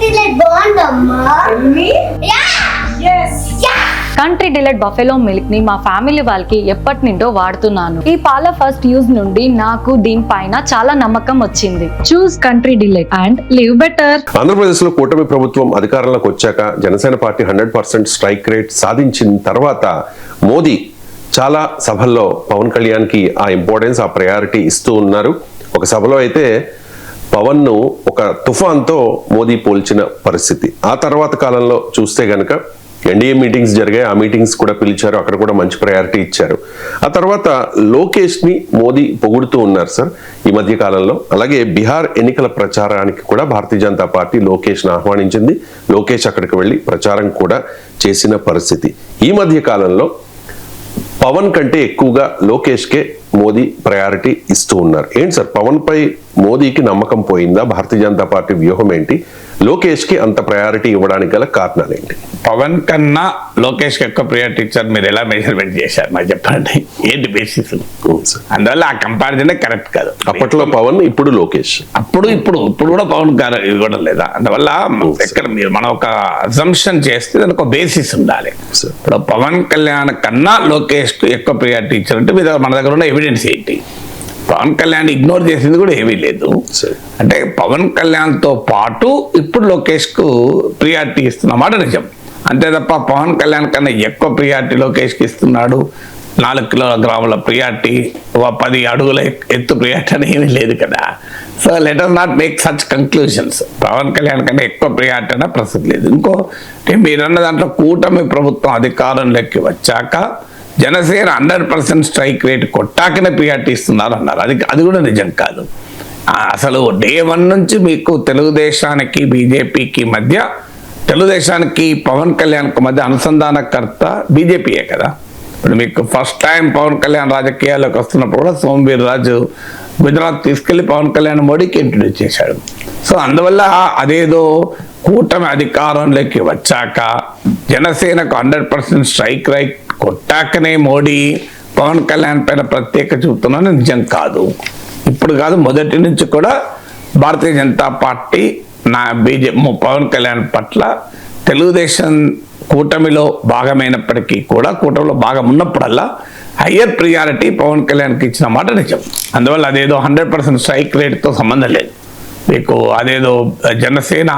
Delight బాగుందమ్మా యా! Country Delight buffalo మిల్క్ని మా ఫ్యామిలీ వాళ్ళకి ఎప్పటి నుండో వాడుతున్నాను. ఈ పాల ఫస్ట్ యూజ్ నుండి నాకు దీనిపైన చాలా నమ్మకం వచ్చింది. Choose country delight and live better ఆంధ్రప్రదేశ్లో కూటమి ప్రభుత్వం అధికారంలోకి వచ్చాక Janasena party hundred percent strike rate సాధించిన తర్వాత మోదీ చాలా సభల్లో పవన్ కళ్యాణ్కి ఆ ఇంపార్టెన్స్ ఆ ప్రయారిటీ ఇస్తూ ఉన్నారు. ఒక సభలో అయితే పవన్ను ఒక తుఫాన్తో మోదీ పోల్చిన పరిస్థితి. ఆ తర్వాత కాలంలో చూస్తే గనక ఎన్డీఏ మీటింగ్స్ జరిగాయి. ఆ మీటింగ్స్ కూడా పిలిచారు. అక్కడ కూడా మంచి ప్రయారిటీ ఇచ్చారు. ఆ తర్వాత లోకేష్ని మోదీ పొగుడుతూ ఉన్నారు సార్ ఈ మధ్య కాలంలో. అలాగే బీహార్ ఎన్నికల ప్రచారానికి కూడా భారతీయ జనతా పార్టీ లోకేష్ని ఆహ్వానించింది. లోకేష్ అక్కడికి వెళ్ళి ప్రచారం కూడా చేసిన పరిస్థితి. ఈ మధ్య కాలంలో పవన్ కంటే ఎక్కువగా లోకేష్కే మోదీ ప్రయారిటీ ఇస్తూ ఉన్నారు. ఏంటి సార్? పవన్ పై మోదీకి నమ్మకం పోయిందా? భారతీయ జనతా పార్టీ వ్యూహం ఏంటి? లోకేష్కి అంత ప్రయారిటీ ఇవ్వడానికి గల కారణాలు ఏంటి? పవన్ కన్నా లోకేష్కి ఎక్కువ ప్రియారిటీ ఇచ్చారు. మీరు ఎలా మెజర్మెంట్ చేశారు? మరి చెప్పండి. ఏంటి బేసిస్. అందువల్ల ఆ కంపారిజన్ కరెక్ట్ కాదు. అప్పట్లో పవన్ ఇప్పుడు లోకేష్. అప్పుడు ఇప్పుడు ఇప్పుడు కూడా పవన్ గారు ఇవ్వడం లేదా? అందువల్ల ఎక్కడ మీరు మనం ఒక అజంప్షన్ చేస్తే దానికి ఒక బేసిస్ ఉండాలి. ఇప్పుడు పవన్ కళ్యాణ్ కన్నా లోకేష్ ఎక్కువ ప్రియారిటీ ఇచ్చారంటే మీ దగ్గర మన దగ్గర ఉన్న ఎవిడెన్స్ ఏంటి? పవన్ కళ్యాణ్ ఇగ్నోర్ చేసింది కూడా ఏమీ లేదు. అంటే పవన్ కళ్యాణ్తో పాటు ఇప్పుడు లోకేష్కు ప్రియారిటీ ఇస్తున్నమాట నిజం. అంతే తప్ప పవన్ కళ్యాణ్ కన్నా ఎక్కువ ప్రియారిటీ లోకేష్కి ఇస్తున్నాడు. నాలుగు కిలోగ్రాముల ప్రియారిటీ పది అడుగుల ఎత్తు ప్రియారిటీ అని ఏమీ లేదు కదా. So let us not make such conclusions. Pawan Kalyan కన్నా ఎక్కువ ప్రియారిటీ అనే ప్రసక్తి లేదు. ఇంకో మీరన్న దాంట్లో కూటమి ప్రభుత్వం అధికారంలోకి వచ్చాక Janasena hundred percent strike rate కొట్టాకనే priority ఇస్తున్నారు అన్నారు అది అది కూడా నిజం కాదు. అసలు డే వన్ నుంచి మీకు తెలుగుదేశానికి బీజేపీకి మధ్య తెలుగుదేశానికి పవన్ కళ్యాణ్కి మధ్య అనుసంధానకర్త బీజేపీయే కదా. ఇప్పుడు మీకు ఫస్ట్ టైం పవన్ కళ్యాణ్ రాజకీయాల్లోకి వస్తున్నప్పుడు కూడా సోమవీర్ రాజు గుజరాత్ తీసుకెళ్ళి పవన్ కళ్యాణ్ మోడీకి ఇంట్రడ్యూస్ చేశాడు. సో అందువల్ల అదేదో కూటమి అధికారంలోకి వచ్చాక జనసేనకు హండ్రెడ్ పర్సెంట్ స్ట్రైక్ రైట్ కొట్టాకనే మోడీ పవన్ కళ్యాణ్ పైన ప్రత్యేక చూపుతున్నాను నిజం కాదు. ఇప్పుడు కాదు మొదటి నుంచి కూడా భారతీయ జనతా పార్టీ నా బీజేపీ పవన్ కళ్యాణ్ పట్ల తెలుగుదేశం కూటమిలో భాగమైనప్పటికీ కూడా కూటమిలో భాగం ఉన్నప్పుడల్లా హయ్యర్ ప్రియారిటీ పవన్ కళ్యాణ్కి ఇచ్చిన మాట నిజం. అందువల్ల అదేదో హండ్రెడ్ పర్సెంట్ స్ట్రైక్ రేట్తో సంబంధం లేదు. మీకు అదేదో జనసేన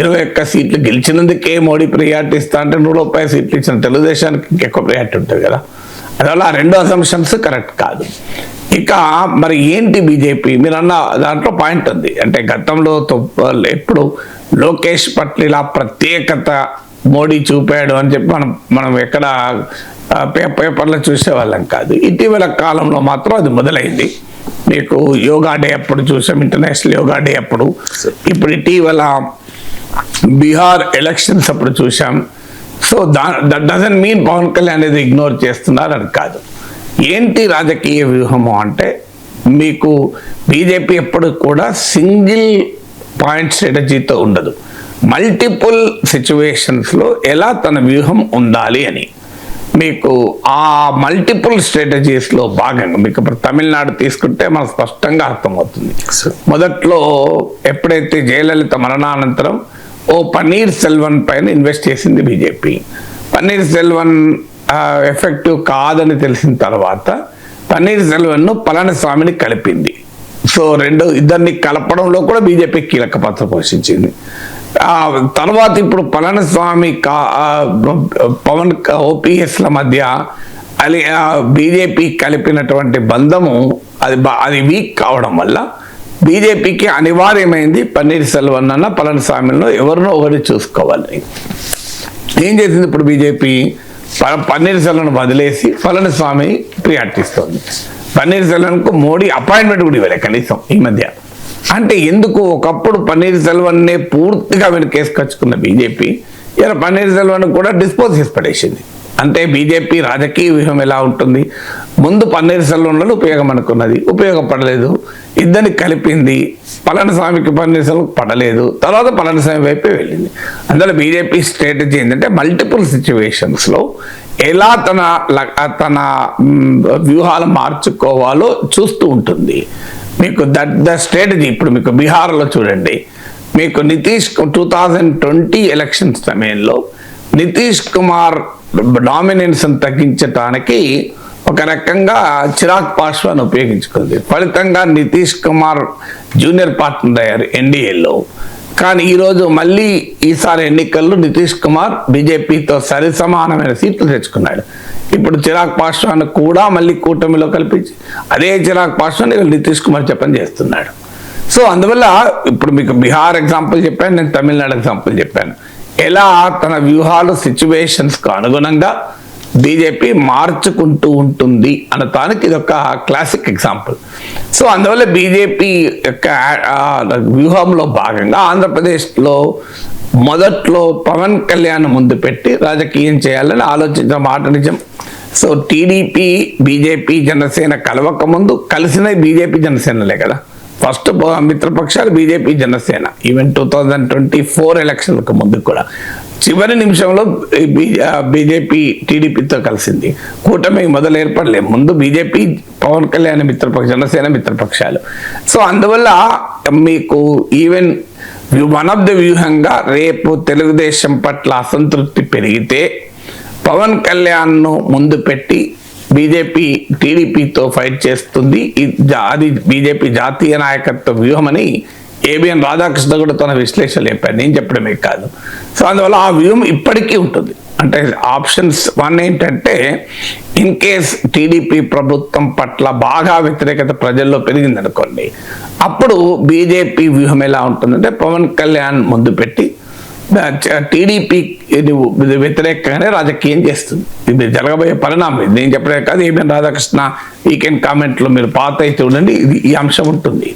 ఇరవై ఒక్క సీట్లు గెలిచినందుకే మోడీ ప్రియారిటీ ఇస్తా అంటే నూట ముప్పై సీట్లు ఇచ్చిన తెలుగుదేశానికి ఇంకెక్కువ ప్రియారిటీ ఉంటుంది కదా. అందువల్ల ఆ రెండు అసంప్షన్స్ కరెక్ట్ కాదు. ఇక మరి ఏంటి బీజేపీ మీరు అన్న దాంట్లో పాయింట్ ఉంది. అంటే గతంలో ఎప్పుడు లోకేష్ పట్ల ఇలా ప్రత్యేకత మోడీ చూపాడు అని చెప్పి మనం మనం ఎక్కడ పేపర్లో చూసేవాళ్ళం కాదు. ఇటీవల కాలంలో మాత్రం అది మొదలైంది. మీకు యోగా డే అప్పుడు చూసాం ఇంటర్నేషనల్ యోగా డే అప్పుడు. ఇప్పుడు ఇటీవల బీహార్ ఎలక్షన్స్ అప్పుడు చూసాం so the that doesn't mean Pawan Kalyan అనేది ఇగ్నోర్ చేస్తున్నారు అని కాదు. ఏంటి రాజకీయ వ్యూహము అంటే మీకు బీజేపీ ఎప్పుడు కూడా సింగిల్ పాయింట్ స్ట్రాటజీతో ఉండదు. మల్టిపుల్ సిచ్యువేషన్స్లో ఎలా తన వ్యూహం ఉండాలి అని. మీకు ఆ మల్టిపుల్ స్ట్రాటజీస్లో భాగంగా మీకు ఇప్పుడు తమిళనాడు తీసుకుంటే మనకు స్పష్టంగా అర్థమవుతుంది. మొదట్లో ఎప్పుడైతే జయలలిత మరణానంతరం ఓ పన్నీర్ సెల్వన్ పైన ఇన్వెస్ట్ చేసింది బీజేపీ. పన్నీర్ సెల్వన్ ఎఫెక్టివ్ కాదని తెలిసిన తర్వాత పన్నీర్ సెల్వన్ను పళనిస్వామిని కలిపింది. సో రెండు ఇద్దరిని కలపడంలో కూడా బీజేపీ కీలక పాత్ర పోషించింది. ఆ తర్వాత ఇప్పుడు పళనిస్వామి కా పవన్ ఓపీఎస్ల మధ్య అది బీజేపీ కలిపినటువంటి బంధము అది బా- అది వీక్ కావడం వల్ల బీజేపీకి అనివార్యమైంది పన్నీర్ సెల్వన్ అన్న పళనిస్వామిలో ఎవరినో ఒకటి చూసుకోవాలి. ఏం చేసింది ఇప్పుడు బీజేపీ? ప- పన్నీర్ సెల్వన్ వదిలేసి పళనిస్వామి ప్రియాటిస్తోంది పన్నీర్ సెల్వన్కు మోడీ అపాయింట్మెంట్ కూడా ఇవ్వలే కనీసం ఈ మధ్య. అంటే ఎందుకు ఒకప్పుడు పన్నీర్ సెల్వన్నే పూర్తిగా వెనకేసుకొచ్చుకున్న బీజేపీ ఇలా పన్నీర్ సెల్వన్ కూడా డిస్పోజ్ చేసి పడేసింది. అంటే బీజేపీ రాజకీయ వ్యూహం ఎలా ఉంటుంది? ముందు పన్నీర్ సెల్వంలో ఉపయోగం అనుకున్నది. ఉపయోగపడలేదు. ఇద్దరిని కలిపింది. పళనిస్వామికి పన్నీర్ పడలేదు. తర్వాత పళనిస్వామి వైపే వెళ్ళింది. అందులో బీజేపీ స్ట్రాటజీ ఏంటంటే మల్టిపుల్ సిచ్యువేషన్స్లో ఎలా తన ల- తన వ్యూహాలు మార్చుకోవాలో చూస్తూ ఉంటుంది. మీకు దట్ ద స్ట్రాటజీ ఇప్పుడు మీకు బీహార్లో చూడండి. మీకు Nitish two thousand twenty elections సమయంలో నితీష్ కుమార్ డామినెన్స్ని తగ్గించటానికి ఒక రకంగా చిరాగ్ పాస్వాన్ ఉపయోగించుకుంది. ఫలితంగా నితీష్ కుమార్ జూనియర్ పార్ట్నర్ అయ్యారు ఎన్డీఏలో. కానీ ఈరోజు మళ్ళీ ఈసారి ఎన్నికల్లో నితీష్ కుమార్ బీజేపీతో సరి సమానమైన సీట్లు తెచ్చుకున్నాడు. ఇప్పుడు చిరాగ్ పాస్వాన్ కూడా మళ్ళీ కూటమిలో కల్పించి అదే చిరాగ్ పాస్వాన్ ఇక్కడ నితీష్ కుమార్ చెప్పని చేస్తున్నాడు. సో అందువల్ల ఇప్పుడు మీకు బీహార్ ఎగ్జాంపుల్ చెప్పాను నేను తమిళనాడు ఎగ్జాంపుల్ చెప్పాను. ఎలా తన వ్యూహాలు సిచ్యువేషన్స్కు అనుగుణంగా బీజేపీ మార్చుకుంటూ ఉంటుంది అన్న దానికి ఇది ఒక క్లాసిక్ ఎగ్జాంపుల్ సో అందువల్ల బీజేపీ యొక్క వ్యూహంలో భాగంగా ఆంధ్రప్రదేశ్లో మొదట్లో పవన్ కళ్యాణ్ ముందు పెట్టి రాజకీయం చేయాలని ఆలోచించిన మాట నిజం. సో టీడీపీ బీజేపీ జనసేన కలవక ముందు కలిసిన బీజేపీ జనసేనలే కదా. First మిత్రపక్షాలు BJP Janasena. Even two thousand twenty four ఎలక్షన్లకు ముందు కూడా. చివరి నిమిషంలో బీజేపీ టీడీపీతో కలిసింది. కూటమి మొదలు ఏర్పడలే. ముందు బీజేపీ పవన్ కళ్యాణ్ మిత్రపక్ష జనసేన మిత్రపక్షాలు. సో అందువల్ల మీకు ఈవెన్ వన్ ఆఫ్ ద వ్యూహంగా రేపు తెలుగుదేశం పట్ల అసంతృప్తి పెరిగితే పవన్ కళ్యాణ్ను ముందు పెట్టి బీజేపీ టీడీపీతో ఫైట్ చేస్తుంది. ఇది అది బీజేపీ జాతీయ నాయకత్వ వ్యూహమని ఏబిఎన్ రాధాకృష్ణ కూడా తన విశ్లేషణ చెప్పాడు నేను చెప్పడమే కాదు. సో అందువల్ల ఆ వ్యూహం ఇప్పటికీ ఉంటుంది. అంటే ఆప్షన్స్ వన్ ఏంటంటే ఇన్ కేస్ టీడీపీ ప్రభుత్వం పట్ల బాగా వ్యతిరేకత ప్రజల్లో పెరిగింది అనుకోండి అప్పుడు బీజేపీ వ్యూహం ఎలా ఉంటుందంటే పవన్ కళ్యాణ్ ముందు పెట్టి టీడీపీ ఇది వ్యతిరేకంగానే రాజకీయం చేస్తుంది. ఇది జరగబోయే పరిణామం. ఇది నేను చెప్పడే కాదు ఏమేమి రాధాకృష్ణ వీకెండ్ కామెంట్లో మీరు పాత అయితే ఉండండి ఇది ఈ అంశం ఉంటుంది.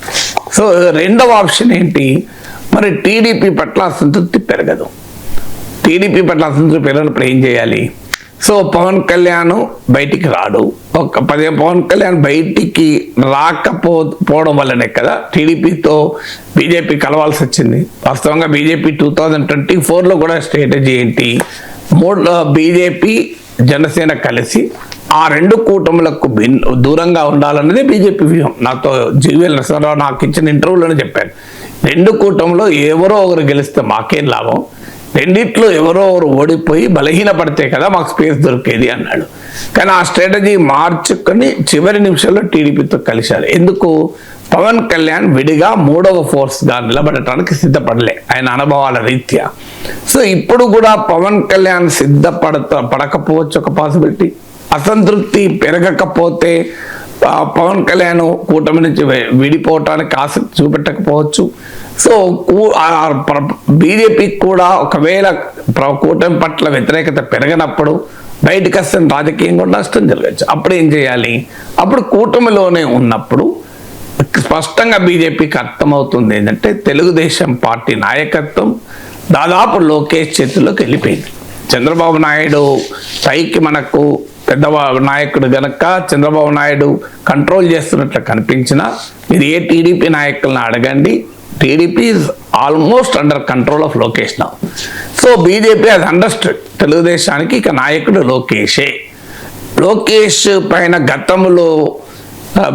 సో రెండవ ఆప్షన్ ఏంటి? మరి టీడీపీ పట్ల అసంతృప్తి పెరగదు. టీడీపీ పట్ల అసంతృప్తి పెరిగినప్పుడు ఏం చేయాలి? సో పవన్ కళ్యాణ్ బయటికి రాడు. ఒక పదే పవన్ కళ్యాణ్ బయటికి రాకపో పోవడం వల్లనే కదా టీడీపీతో బీజేపీ కలవాల్సి వచ్చింది. వాస్తవంగా బీజేపీ టూ థౌజండ్ ట్వంటీ ఫోర్లో కూడా స్ట్రాటజీ ఏంటి? మూడు బీజేపీ జనసేన కలిసి ఆ రెండు కూటములకు దూరంగా ఉండాలన్నదే బీజేపీ వ్యూహం. నాతో జీవీఎల్ నరసింహరావు నాకు ఇచ్చిన ఇంటర్వ్యూలోనే చెప్పాను రెండు కూటంలో ఎవరో ఒకరు గెలిస్తే మాకేం లాభం? రెండిట్లో ఎవరో ఎవరు ఓడిపోయి బలహీనపడితే కదా మాకు స్పేస్ దొరికేది అన్నాడు. కానీ ఆ స్ట్రాటజీ మార్చుకొని చివరి నిమిషంలో టీడీపీతో కలిశారు. ఎందుకు? పవన్ కళ్యాణ్ విడిగా మూడవ ఫోర్స్గా నిలబడటానికి సిద్ధపడలే ఆయన అనుభవాల రీత్యా. సో ఇప్పుడు కూడా పవన్ కళ్యాణ్ సిద్ధపడత పడకపోవచ్చు ఒక పాసిబిలిటీ అసంతృప్తి పెరగకపోతే పవన్ కళ్యాణ్ కూటమి నుంచి విడిపోవటానికి ఆసక్తి చూపెట్టకపోవచ్చు. సో బీజేపీకి కూడా ఒకవేళ ప్ర- కూటమి పట్ల వ్యతిరేకత పెరగనప్పుడు బయటకు వస్తే రాజకీయం కూడా నష్టం జరగచ్చు. అప్పుడు ఏం చేయాలి? అప్పుడు కూటమిలోనే ఉన్నప్పుడు స్పష్టంగా బీజేపీకి అర్థమవుతుంది ఏంటంటే తెలుగుదేశం పార్టీ నాయకత్వం దాదాపు లోకేష్ చేతుల్లోకి వెళ్ళిపోయింది. చంద్రబాబు నాయుడు పైకి మనకు పెద్ద నాయకుడు గనక చంద్రబాబు నాయుడు కంట్రోల్ చేస్తున్నట్లు కనిపించినా మీరు ఏ టీడీపీ నాయకులను అడగండి TDP is almost under control of Lokesh నా సో బీజేపీ అది అండర్స్టూడ్ తెలుగుదేశానికి ఇక నాయకుడు లోకేషే. లోకేష్ పైన గతంలో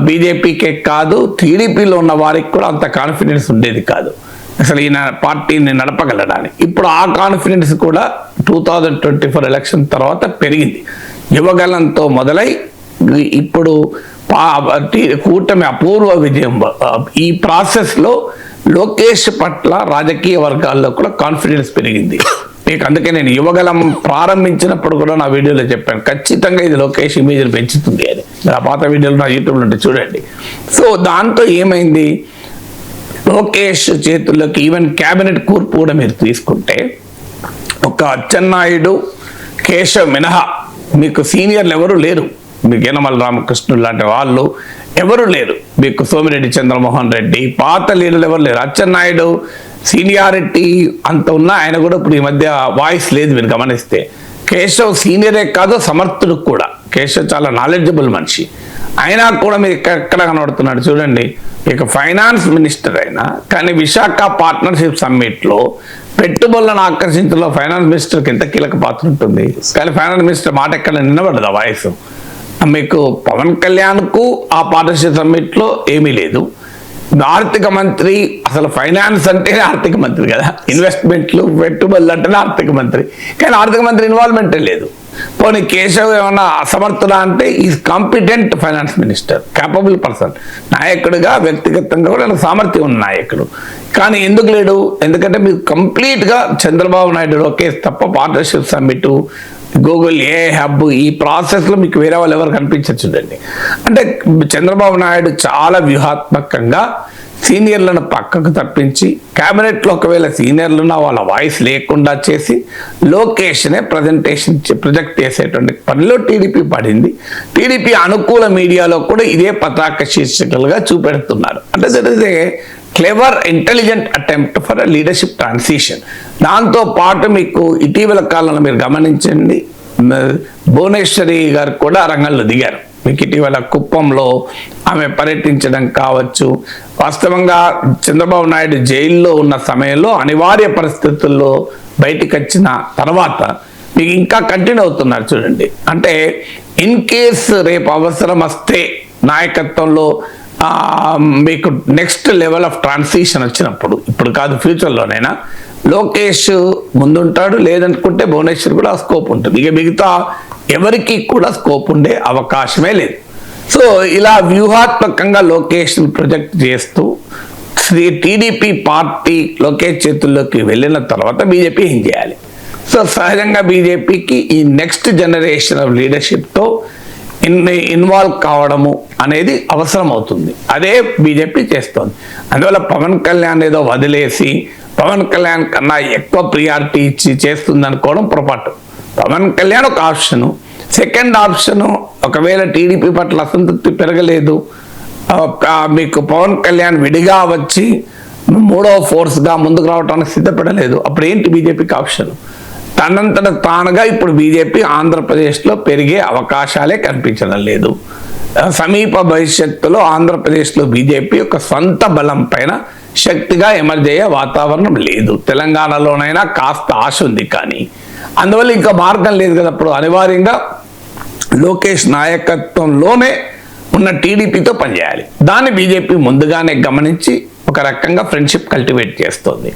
బీజేపీకే కాదు టీడీపీలో ఉన్న వారికి కూడా అంత కాన్ఫిడెన్స్ ఉండేది కాదు. అసలు ఈయన పార్టీని నడపగలడానికి ఇప్పుడు ఆ కాన్ఫిడెన్స్ కూడా two thousand twenty four election తర్వాత పెరిగింది. యువగలంతో మొదలై ఇప్పుడు పా- టీ- కూటమి అపూర్వ విజయం. ఈ ప్రాసెస్లో లోకేష్ పట్ల రాజకీయ వర్గాల్లో కూడా కాన్ఫిడెన్స్ పెరిగింది. మీకు అందుకే నేను యువగలం ప్రారంభించినప్పుడు కూడా నా వీడియోలో చెప్పాను. ఖచ్చితంగా ఇది లోకేష్ ఇమేజ్ని పెంచుతుంది అని. నా పాత వీడియోలు నా యూట్యూబ్లో ఉంటే చూడండి. సో దాంతో ఏమైంది? లోకేష్ చేతుల్లోకి ఈవెన్ క్యాబినెట్ కూర్పు కూడా మీరు తీసుకుంటే ఒక అచ్చెన్నాయుడు కేశవ్ మినహా మీకు సీనియర్లు ఎవరు లేరు. మీకు యనమల రామకృష్ణుడు లాంటి వాళ్ళు ఎవరు లేరు. మీకు సోమిరెడ్డి చంద్రమోహన్ రెడ్డి పాత లీడర్లు ఎవరు లేరు. అచ్చెన్నాయుడు సీనియారిటీ అంత ఉన్నా ఆయన కూడా ఇప్పుడు ఈ మధ్య వాయిస్ లేదు మీరు గమనిస్తే. కేశవ్ సీనియరే కాదు సమర్థుడు కూడా. కేశవ్ చాలా నాలెడ్జబుల్ మనిషి. అయినా కూడా మీరు ఎక్కడ కనబడుతున్నాడు చూడండి. ఇక ఫైనాన్స్ మినిస్టర్ అయినా కానీ విశాఖ పార్ట్నర్షిప్ సమ్మిట్లో పెట్టుబడులను ఆకర్షించడంలో ఫైనాన్స్ మినిస్టర్కి ఎంత కీలక పాత్ర ఉంటుంది. కానీ ఫైనాన్స్ మినిస్టర్ మాట ఎక్కడ నిలబడదు ఆ వాయిస్. మీకు పవన్ కళ్యాణ్కు ఆ పార్టనర్షిప్ సమ్మిట్లో ఏమీ లేదు. ఆర్థిక మంత్రి అసలు ఫైనాన్స్ అంటేనే ఆర్థిక మంత్రి కదా. ఇన్వెస్ట్మెంట్లు పెట్టుబడులు అంటేనే ఆర్థిక మంత్రి. కానీ ఆర్థిక మంత్రి ఇన్వాల్వ్మెంటే లేదు. పోనీ కేశవ్ ఏమన్నా అసమర్థుడా అంటే ఈ competent finance minister capable person. నాయకుడిగా వ్యక్తిగతంగా కూడా సామర్థ్యం ఉన్న నాయకుడు. కానీ ఎందుకు లేడు? ఎందుకంటే మీరు కంప్లీట్గా చంద్రబాబు నాయుడు లోకేష్ తప్ప partnership summit Google AI hub ఈ ప్రాసెస్లో మీకు వేరే వాళ్ళు ఎవరు కనిపించరు అంటే చంద్రబాబు నాయుడు చాలా వ్యూహాత్మకంగా సీనియర్లను పక్కకు తప్పించి క్యాబినెట్లో ఒకవేళ సీనియర్లు ఉన్న వాళ్ళ వాయిస్ లేకుండా చేసి లోకేష్నే ప్రజెంటేషన్ ప్రొజెక్ట్ చేసేటువంటి పనిలో టీడీపీ పడింది. టీడీపీ అనుకూల మీడియాలో కూడా ఇదే పతాక శీర్షికలుగా చూపెడుతున్నారు. అంటే that is a clever intelligent attempt for leadership transition దాంతో పాటు మీకు ఇటీవల కాలంలో మీరు గమనించండి భువనేశ్వరి గారు కూడా రంగంలో దిగారు. మీకు ఇటీవల కుప్పంలో ఆమె పర్యటించడం కావచ్చు. వాస్తవంగా చంద్రబాబు నాయుడు జైల్లో ఉన్న సమయంలో అనివార్య పరిస్థితుల్లో బయటికి వచ్చిన తర్వాత మీకు ఇంకా కంటిన్యూ అవుతున్నారు చూడండి. అంటే ఇన్ కేస్ రేపు అవసరం వస్తే నాయకత్వంలో మీకు నెక్స్ట్ లెవెల్ ఆఫ్ ట్రాన్సిషన్ వచ్చినప్పుడు ఇప్పుడు కాదు ఫ్యూచర్లోనైనా లోకేష్ ముందుంటాడు లేదనుకుంటే భువనేశ్వర్ కూడా స్కోప్ ఉంటుంది. ఇక మిగతా ఎవరికి కూడా స్కోప్ ఉండే అవకాశమే లేదు. సో ఇలా వ్యూహాత్మకంగా లోకేష్ ప్రొజెక్ట్ చేస్తూ శ్రీ టీడీపీ పార్టీ లోకేష్ చేతుల్లోకి వెళ్ళిన తర్వాత బీజేపీ ఏం చేయాలి? సో సహజంగా బీజేపీకి ఈ నెక్స్ట్ జనరేషన్ ఆఫ్ లీడర్షిప్తో ఇన్ ఇన్వాల్వ్ కావడము అనేది అవసరం అవుతుంది అదే బీజేపీ చేస్తోంది. అందువల్ల పవన్ కళ్యాణ్ ఏదో వదిలేసి పవన్ కళ్యాణ్ కన్నా ఎక్కువ ప్రియారిటీ ఇచ్చి చేస్తుంది అనుకోవడం పొరపాటు. పవన్ కళ్యాణ్ ఒక ఆప్షను. సెకండ్ ఆప్షను ఒకవేళ టీడీపీ పట్ల అసంతృప్తి పెరగలేదు ఒక మీకు పవన్ కళ్యాణ్ విడిగా వచ్చి మూడవ ఫోర్స్గా ముందుకు రావడానికి సిద్ధపడలేదు. అప్పుడు ఏంటి బీజేపీకి ఆప్షన్? తనంతట తానుగా ఇప్పుడు బీజేపీ ఆంధ్రప్రదేశ్లో పెరిగే అవకాశాలే కనిపించడం లేదు. సమీప భవిష్యత్తులో ఆంధ్రప్రదేశ్లో బీజేపీ యొక్క సొంత బలం పైన శక్తిగా ఎమర్జయ్యే వాతావరణం లేదు. తెలంగాణలోనైనా కాస్త ఆశ ఉంది కానీ. అందువల్ల ఇంకా మార్గం లేదు కదా అప్పుడు అనివార్యంగా లోకేష్ నాయకత్వంలోనే ఉన్న టీడీపీతో పనిచేయాలి. దాన్ని బీజేపీ ముందుగానే గమనించి ఒక రకంగా ఫ్రెండ్షిప్ కల్టివేట్ చేస్తుంది.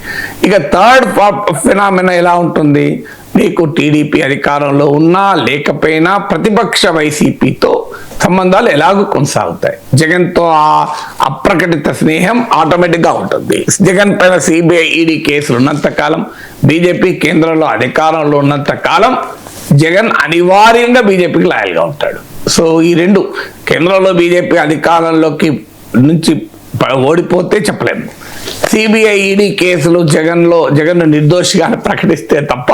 ఇక థర్డ్ ఫినామినా ఎలా ఉంటుంది? మీకు టీడీపీ అధికారంలో ఉన్నా లేకపోయినా ప్రతిపక్ష వైసీపీతో సంబంధాలు ఎలాగూ కొనసాగుతాయి. జగన్తో ఆ అప్రకటిత స్నేహం ఆటోమేటిక్గా ఉంటుంది. జగన్ పైన సిబిఐ ఈడీ కేసులు ఉన్నంతకాలం బీజేపీ కేంద్రంలో అధికారంలో ఉన్నంత కాలం జగన్ అనివార్యంగా బీజేపీకి లాయల్గా ఉంటాడు. సో ఈ రెండు కేంద్రంలో బీజేపీ అధికారంలోకి నుంచి ఓడిపోతే చెప్పలేము. సిబిఐ ఈడీ కేసులు జగన్లో జగన్ను నిర్దోషిగా ప్రకటిస్తే తప్ప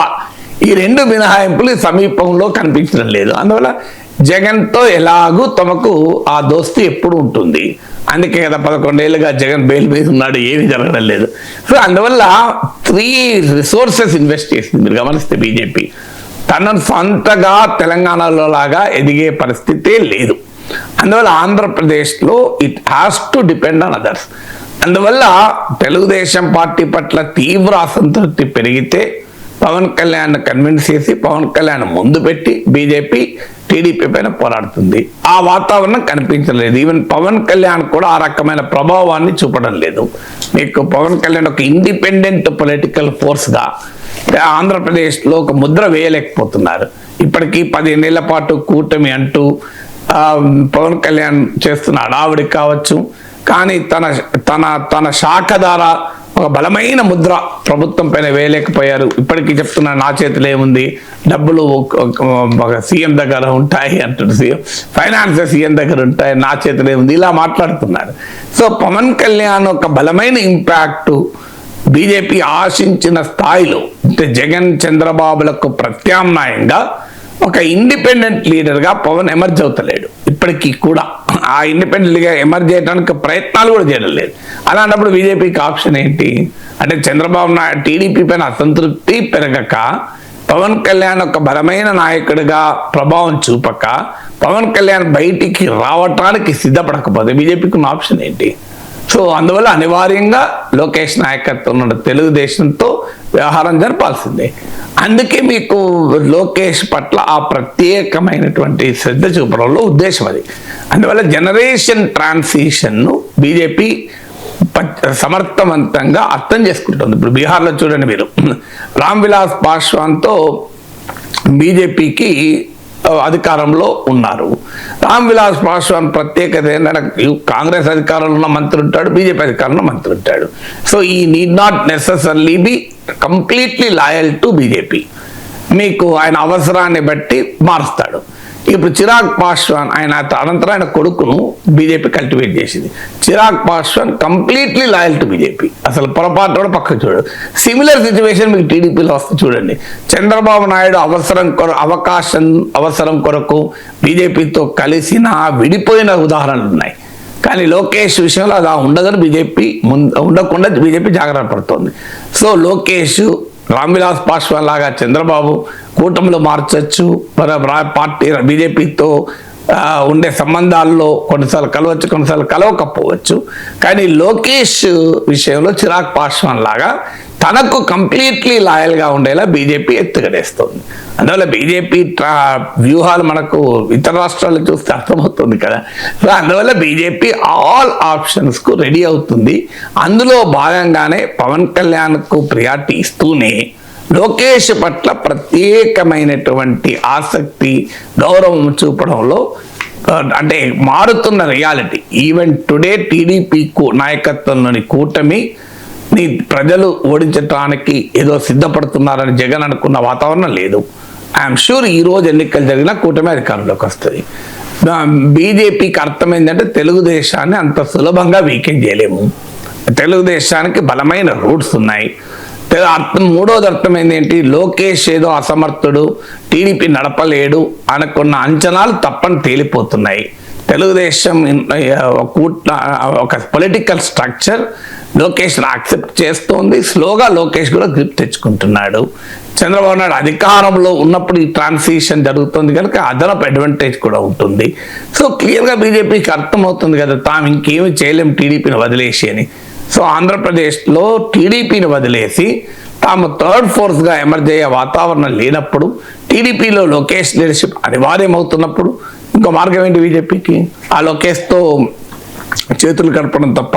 ఈ రెండు మినహాయింపులు సమీపంలో కనిపించడం లేదు. అందువల్ల జగన్తో ఎలాగూ తమకు ఆ దోస్తి ఎప్పుడు ఉంటుంది. అందుకే కదా పదకొండేళ్ళుగా జగన్ బెయిల్ మీద ఉన్నాడు ఏమీ జరగడం లేదు. సో అందువల్ల త్రీ రిసోర్సెస్ ఇన్వెస్ట్ చేసింది మీరు గమనిస్తే బీజేపీ. తనను సొంతగా తెలంగాణలో లాగా ఎదిగే పరిస్థితే లేదు. అందువల్ల ఆంధ్రప్రదేశ్లో it has to depend on others అందువల్ల తెలుగుదేశం పార్టీ పట్ల తీవ్ర అసంతృప్తి పెరిగితే పవన్ కళ్యాణ్ కన్విన్స్ చేసి పవన్ కళ్యాణ్ ముందు పెట్టి బీజేపీ టీడీపీ పైన పోరాడుతుంది. ఆ వాతావరణం కనిపించలేదు. ఈవెన్ పవన్ కళ్యాణ్ కూడా ఆ రకమైన ప్రభావాన్ని చూపడం లేదు. మీకు పవన్ కళ్యాణ్ ఒక ఇండిపెండెంట్ పొలిటికల్ ఫోర్స్గా ఆంధ్రప్రదేశ్లో ఒక ముద్ర వేయలేకపోతున్నారు. ఇప్పటికీ పదిహేనేళ్ళ పాటు కూటమి అంటూ పవన్ కళ్యాణ్ చేస్తున్న అడావిడి కావచ్చు కానీ తన తన తన శాఖ ద్వారా ఒక బలమైన ముద్ర ప్రభుత్వం పైన వేయలేకపోయారు. ఇప్పటికీ చెప్తున్నా నా చేతిలో ఏముంది? డబ్బులు ఒక- ఒక సీఎం దగ్గర ఉంటాయి అంటుంది సీఎం. ఫైనాన్స్ సీఎం దగ్గర ఉంటాయి నా చేతిలో ఏముంది? ఇలా మాట్లాడుతున్నారు. సో పవన్ కళ్యాణ్ ఒక బలమైన ఇంపాక్ట్ బీజేపీ ఆశించిన స్థాయిలో అంటే జగన్ చంద్రబాబులకు ప్రత్యామ్నాయంగా ఒక ఇండిపెండెంట్ లీడర్గా పవన్ ఎమర్జ్ అవుతలేడు. ఇప్పటికీ కూడా ఆ ఇండిపెండెంట్గా ఎమర్జ్ చేయడానికి ప్రయత్నాలు కూడా చేయడం లేదు. అలాంటప్పుడు బీజేపీకి ఆప్షన్ ఏంటి? అంటే చంద్రబాబు నాయుడు టీడీపీ పైన అసంతృప్తి పెరగక పవన్ కళ్యాణ్ ఒక బలమైన నాయకుడిగా ప్రభావం చూపక పవన్ కళ్యాణ్ బయటికి రావటానికి సిద్ధపడకపోతే బీజేపీకి ఉన్న ఆప్షన్ ఏంటి? సో అందువల్ల అనివార్యంగా లోకేష్ నాయకత్వం ఉన్న తెలుగుదేశంతో వ్యవహారం జరపాల్సిందే. అందుకే మీకు లోకేష్ పట్ల ఆ ప్రత్యేకమైనటువంటి శ్రద్ధ చూపడంలో ఉద్దేశం అది. అందువల్ల జనరేషన్ ట్రాన్సిషన్ను బీజేపీ సమర్థవంతంగా అర్థం చేసుకుంటుంది. ఇప్పుడు బీహార్లో చూడండి మీరు. రామ్ విలాస్ పాశ్వాన్తో బీజేపీకి అధికారంలో ఉన్నారు. రామ్ విలాస్ పాశ్వాన్ ప్రత్యేకత ఏంటంటే కాంగ్రెస్ అధికారంలో ఉన్న మంత్రి ఉంటాడు బీజేపీ అధికారంలో మంత్రి ఉంటాడు. సో ఈ need not necessarily be completely loyal to BJP మీకు ఆయన అవసరాన్ని బట్టి మారుస్తాడు. ఇప్పుడు చిరాగ్ పాస్వాన్ ఆయన అనంతరం ఆయన కొడుకును బీజేపీ కల్టివేట్ చేసింది. Chirag Paswan completely loyal to BJP అసలు పొరపాటు కూడా పక్కకు చూడు. సిమిలర్ సిచ్యువేషన్ మీకు టీడీపీలో వస్తుంది చూడండి. చంద్రబాబు నాయుడు అవసరం కొర అవకాశం అవసరం కొరకు బీజేపీతో కలిసిన విడిపోయిన ఉదాహరణలు ఉన్నాయి. కానీ లోకేష్ విషయంలో అలా ఉండదని బీజేపీ ముందు ఉండకుండా బీజేపీ జాగ్రత్త పడుతోంది. సో లోకేష్ రామ్విలాస్ పాస్వాన్ లాగా చంద్రబాబు కూటమిలో మార్చొచ్చు పార్టీ బీజేపీతో ఉండే సంబంధాల్లో కొన్నిసార్లు కలవచ్చు కొన్నిసార్లు కలవకపోవచ్చు. కానీ లోకేష్ విషయంలో చిరాగ్ పాస్వాన్ లాగా తనకు కంప్లీట్లీ లాయల్గా ఉండేలా బీజేపీ ఎత్తుగడేస్తుంది. అందువల్ల బీజేపీ ట్రా వ్యూహాలు మనకు ఇతర రాష్ట్రాలు చూస్తే అర్థమవుతుంది కదా. సో అందువల్ల బీజేపీ ఆల్ ఆప్షన్స్కు రెడీ అవుతుంది. అందులో భాగంగానే పవన్ కళ్యాణ్కు ప్రియారిటీ ఇస్తూనే లోకేష్ పట్ల ప్రత్యేకమైనటువంటి ఆసక్తి గౌరవం చూపడంలో అంటే మారుతున్న రియాలిటీ ఈవెన్ టుడే టీడీపీ నాయకత్వంలోని కూటమి నీ ప్రజలు ఓడించడానికి ఏదో సిద్ధపడుతున్నారని జగన్ అనుకున్న వాతావరణం లేదు. ఐఎమ్ షూర్ ఈ రోజు ఎన్నికలు జరిగినా కూటమి అధికారంలోకి వస్తుంది. బీజేపీకి అర్థమైందంటే తెలుగుదేశాన్ని అంత సులభంగా వీకెండ్ చేయలేము. తెలుగుదేశానికి బలమైన రూట్స్ ఉన్నాయి. అర్థం మూడోది అర్థమైంది ఏంటి లోకేష్ ఏదో అసమర్థుడు టీడీపీ నడపలేడు అనుకున్న అంచనాలు తప్పని తేలిపోతున్నాయి. తెలుగుదేశం కూట్- ఒక పొలిటికల్ స్ట్రక్చర్ లోకేష్ యాక్సెప్ట్ చేస్తోంది. స్లోగా లోకేష్ కూడా గ్రిప్ తెచ్చుకుంటున్నాడు. చంద్రబాబు నాయుడు అధికారంలో ఉన్నప్పుడు ఈ ట్రాన్సిషన్ జరుగుతుంది కనుక అదనపు అడ్వాంటేజ్ కూడా ఉంటుంది. సో క్లియర్గా బీజేపీకి అర్థమవుతుంది కదా తాము ఇంకేమి చేయలేం టీడీపీని వదిలేసి అని. సో ఆంధ్రప్రదేశ్లో టీడీపీని వదిలేసి తాము థర్డ్ ఫోర్స్గా ఎమర్జ్ అయ్యే వాతావరణం లేనప్పుడు టీడీపీలో లోకేష్ లీడర్షిప్ అనివార్యమవుతున్నప్పుడు ఇంకో మార్గం ఏంటి బీజేపీకి? ఆ లోకేష్తో చేతులు కలపడం తప్ప